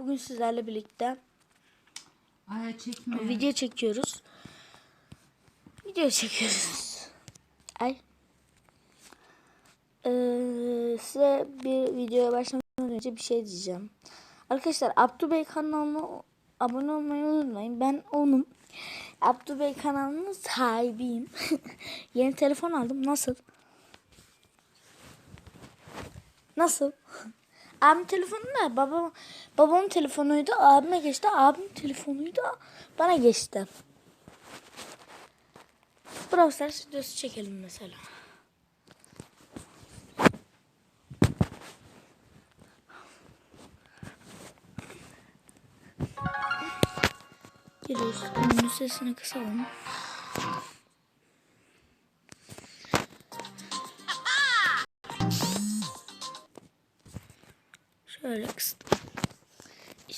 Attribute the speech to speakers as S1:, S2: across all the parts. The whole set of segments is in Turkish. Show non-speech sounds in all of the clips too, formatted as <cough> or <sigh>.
S1: Bugün sizlerle birlikte
S2: Ay çekme.
S1: video çekiyoruz. Video çekiyoruz. Ay. Ee, size bir videoya başlamadan önce bir şey diyeceğim. Arkadaşlar Abdü Bey kanalına abone olmayı unutmayın. Ben onun Abdü Bey kanalının sahibiyim. <laughs> Yeni telefon aldım. Nasıl? Nasıl? <laughs> Abim telefonu da babam babamın telefonuydu abime geçti abim telefonuydu bana geçti. Brawl Stars videosu çekelim mesela. Giriyoruz. Onun sesini kısalım.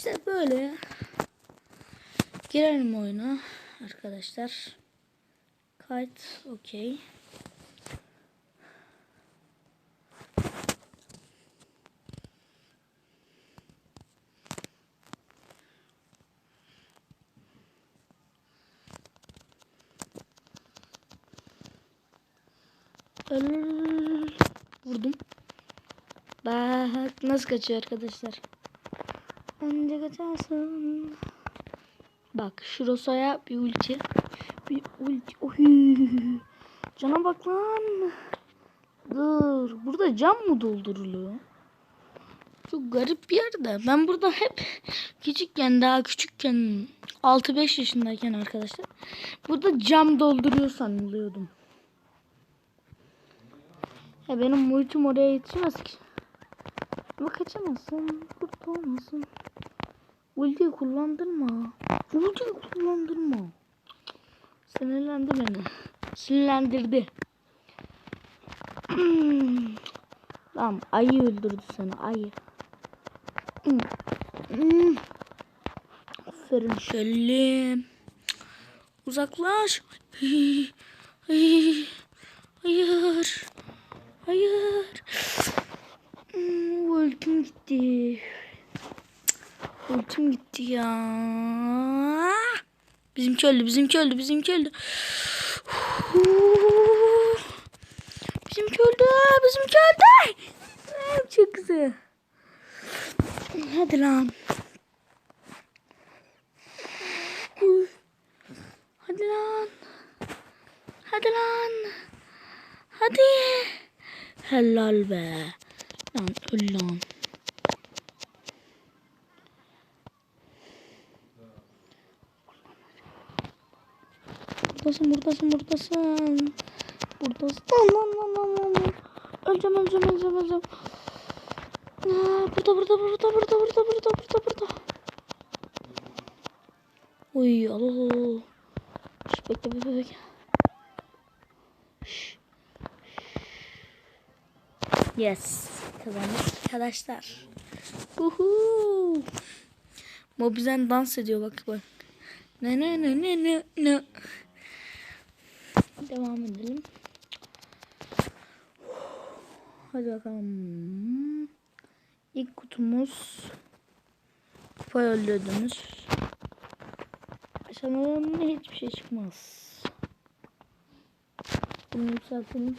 S1: İşte böyle. Girelim oyuna arkadaşlar. Kayıt okey. Vurdum. Bak nasıl kaçıyor arkadaşlar. Önce kaçarsın. Bak şurasaya bir ulti. Bir ulti. Oy. Cana bak lan. Dur. Burada cam mı dolduruluyor? Çok garip bir yerde. Ben burada hep küçükken daha küçükken 6-5 yaşındayken arkadaşlar. Burada cam dolduruyor sanılıyordum. Ya benim ultim oraya yetişmez ki. Ama kaçamazsın. Kurtulamazsın. Ultiyi kullandırma. Ultiyi kullandırma. Sinirlendi beni. Sinirlendirdi. tamam ayı öldürdü seni ayı. Hmm. Hmm. Aferin şöyle. Uzaklaş. Hayır. Hayır. Hayır. Hmm, ultim gitti. Ultim gitti ya. Bizimki öldü, bizimki öldü, bizimki öldü. Bizimki öldü, bizimki öldü. Çok güzel. Hadi lan. Hadi lan. Hadi lan. Hadi. Helal be. Lan öl lan. Buradasın buradasın buradasın. Buradasın. Lan lan lan lan lan. Öleceğim öleceğim öleceğim öleceğim. Burada burada burada burada burada burada burada burada. Uy alo. Şş, bekle bekle bekle. Şş. Yes. Kazandık arkadaşlar. Uhu. Mobizen dans ediyor bak bak. Ne ne ne ne ne ne. Devam edelim. Hadi bakalım. İlk kutumuz kupa öldürdünüz. Aşamadan hiçbir şey çıkmaz. Bunu yükseltelim.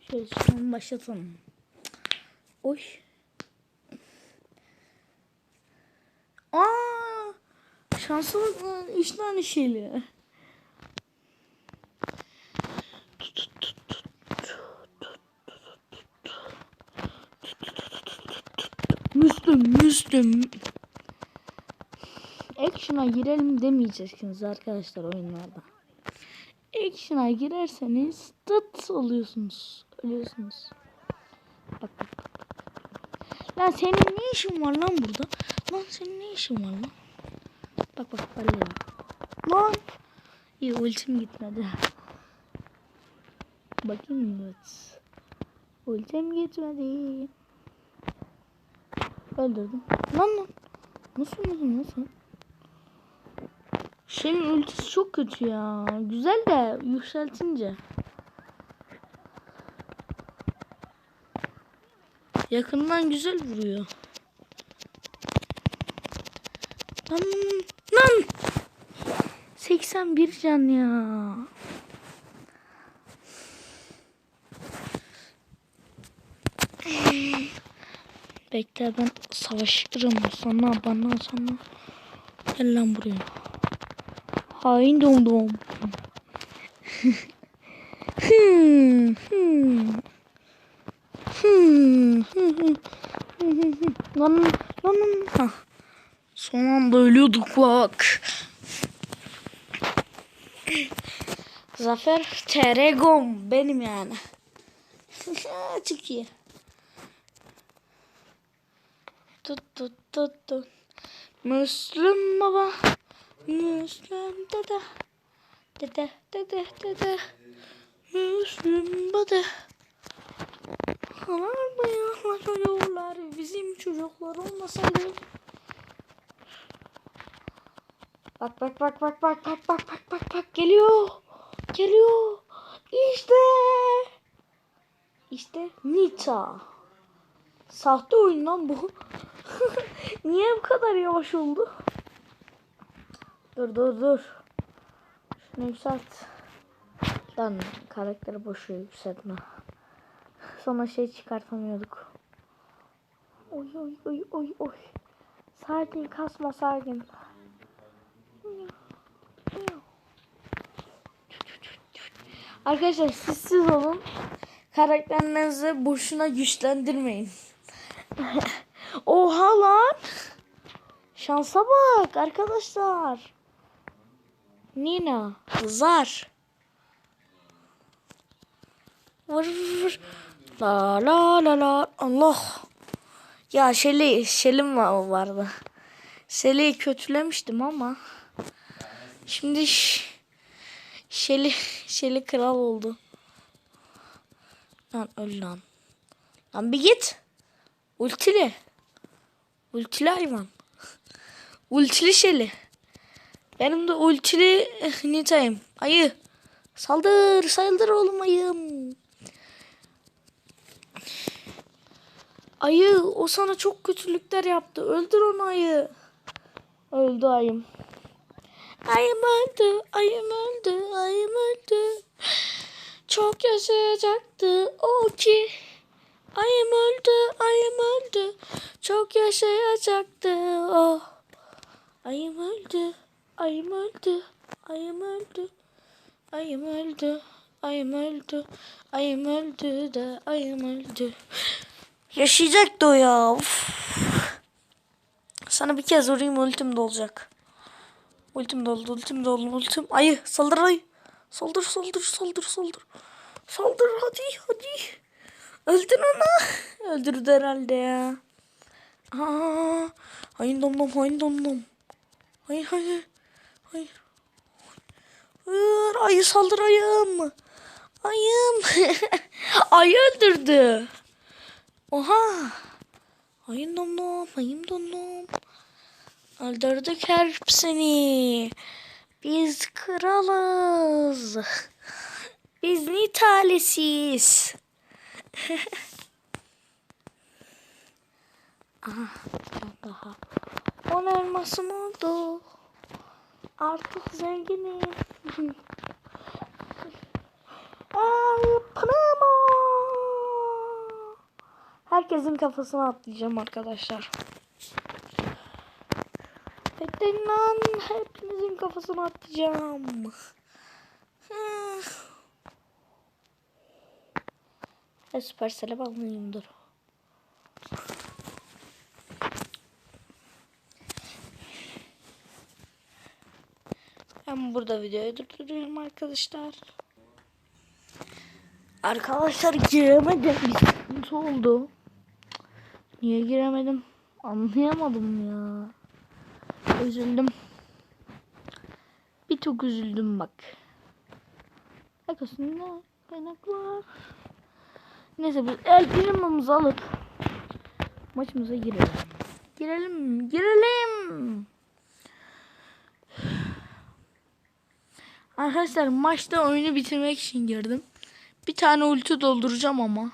S1: Şöyle şuradan başlatalım. Oy. Aa! Lan. Üç tane şeyli. Müslüm, Müslüm. Action'a girelim demeyeceksiniz arkadaşlar oyunlarda. Action'a girerseniz tıt oluyorsunuz. Ölüyorsunuz. Bak. bak. Lan senin ne işin var lan burada? Lan senin ne işin var lan? Bak bak balya. Lan. İyi ultim gitmedi. Bakayım evet. Ultim gitmedi. Öldürdüm. Lan lan. Nasıl öldürdün nasıl? Şeyin ultisi çok kötü ya. Güzel de yükseltince. Yakından güzel vuruyor. Lan lan. 81 can ya. Bekle ben savaşırım sana bana sana. Gel lan buraya. Hain dom dom. Hmm, hmm. Hmm, hmm, hmm, hmm, hmm. Lan lan lan. Hah. Son anda ölüyorduk bak. Zafer Teregom benim yani. <laughs> Çok iyi. Tut tut tut tut. Müslüm baba. Müslüm dede. Dede dede dede. Müslüm baba. Halar bayanlar çocuklar bizim çocuklar olmasaydı. Bak bak bak bak bak bak bak bak bak bak geliyor. Geliyor. İşte. İşte Nita. Sahte oyun lan bu. <laughs> Niye bu kadar yavaş oldu? Dur dur dur. Şunu yükselt. Lan karakteri boşu yükseltme. Sonra şey çıkartamıyorduk. Oy oy oy oy oy. Sakin kasma sakin. Arkadaşlar sessiz olun. Karakterlerinizi boşuna güçlendirmeyin. <laughs> Oha lan. Şansa bak arkadaşlar. Nina. Zar. Vır vır. La la la la. Allah. Ya Şeli, Şelim va- vardı. Şeli'yi kötülemiştim ama. Şimdi ş- Şeli, Şeli kral oldu. Lan öl lan. Lan bir git. Ultili. Ultili hayvan. Ultili Şeli. Benim de ultili eh, Nita'yım. Ayı. Saldır, saldır oğlum ayım. Ayı o sana çok kötülükler yaptı. Öldür onu ayı. Öldü ayım. Ayım öldü, ayım öldü, ayım öldü. Çok yaşayacaktı o ki. Ayım öldü, ayım öldü. Çok yaşayacaktı o. Ayım öldü, ayım öldü, ayım öldü. Ayım öldü, ayım öldü, ayım öldü de ayım öldü. Yaşayacaktı o ya. Sana bir kez vurayım ultim dolacak. Ultim doldu, ultim doldu, ultim. Ayı, saldır ayı. Saldır, saldır, saldır, saldır. Saldır hadi, hadi. Öldür onu. Öldürdü herhalde ya. Aa, hayır dom dom, hayır dom dom. Hayır, hayır, hayır. Hayır, ayı saldır ayım. Ayım. <laughs> ayı öldürdü. Oha. Ayın dom dom, ayım dom dom. Öldürdük hepsini. Biz kralız. Biz nitalesiz. <laughs> Aha, daha. On elmasım oldu. Artık zenginim. <laughs> Ay, Panama. Herkesin kafasına atlayacağım arkadaşlar. Lan. Hepinizin kafasına atlayacağım. Ben Supercell'e bağlanayım dur. Ben burada videoyu durduruyorum arkadaşlar. Arkadaşlar giremedim. Bir sıkıntı oldu. Niye giremedim? Anlayamadım ya. Üzüldüm. Bir çok üzüldüm bak. Arkasında kaynak var. Neyse biz el primamızı alıp maçımıza girelim. Girelim, girelim. Arkadaşlar maçta oyunu bitirmek için girdim. Bir tane ulti dolduracağım ama.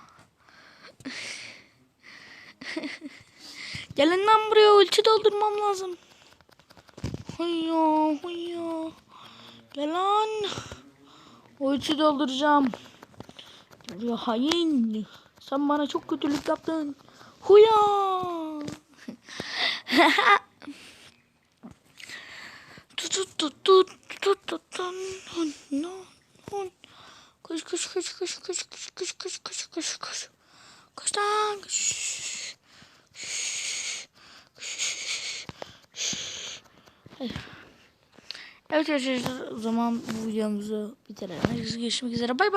S1: <laughs> Gelin lan buraya ulti doldurmam lazım. Huyya huyya. Gel lan. Ulti dolduracağım. Ya hain. Sen bana çok kötülük yaptın. Huya. tut tut tut tut tut tut. Hun, hun, hun. Koş koş koş koş koş koş koş koş koş koş koş. Koş lan koş. Evet arkadaşlar zaman bu videomuzu bitirelim. Herkese görüşmek üzere. Bay bay.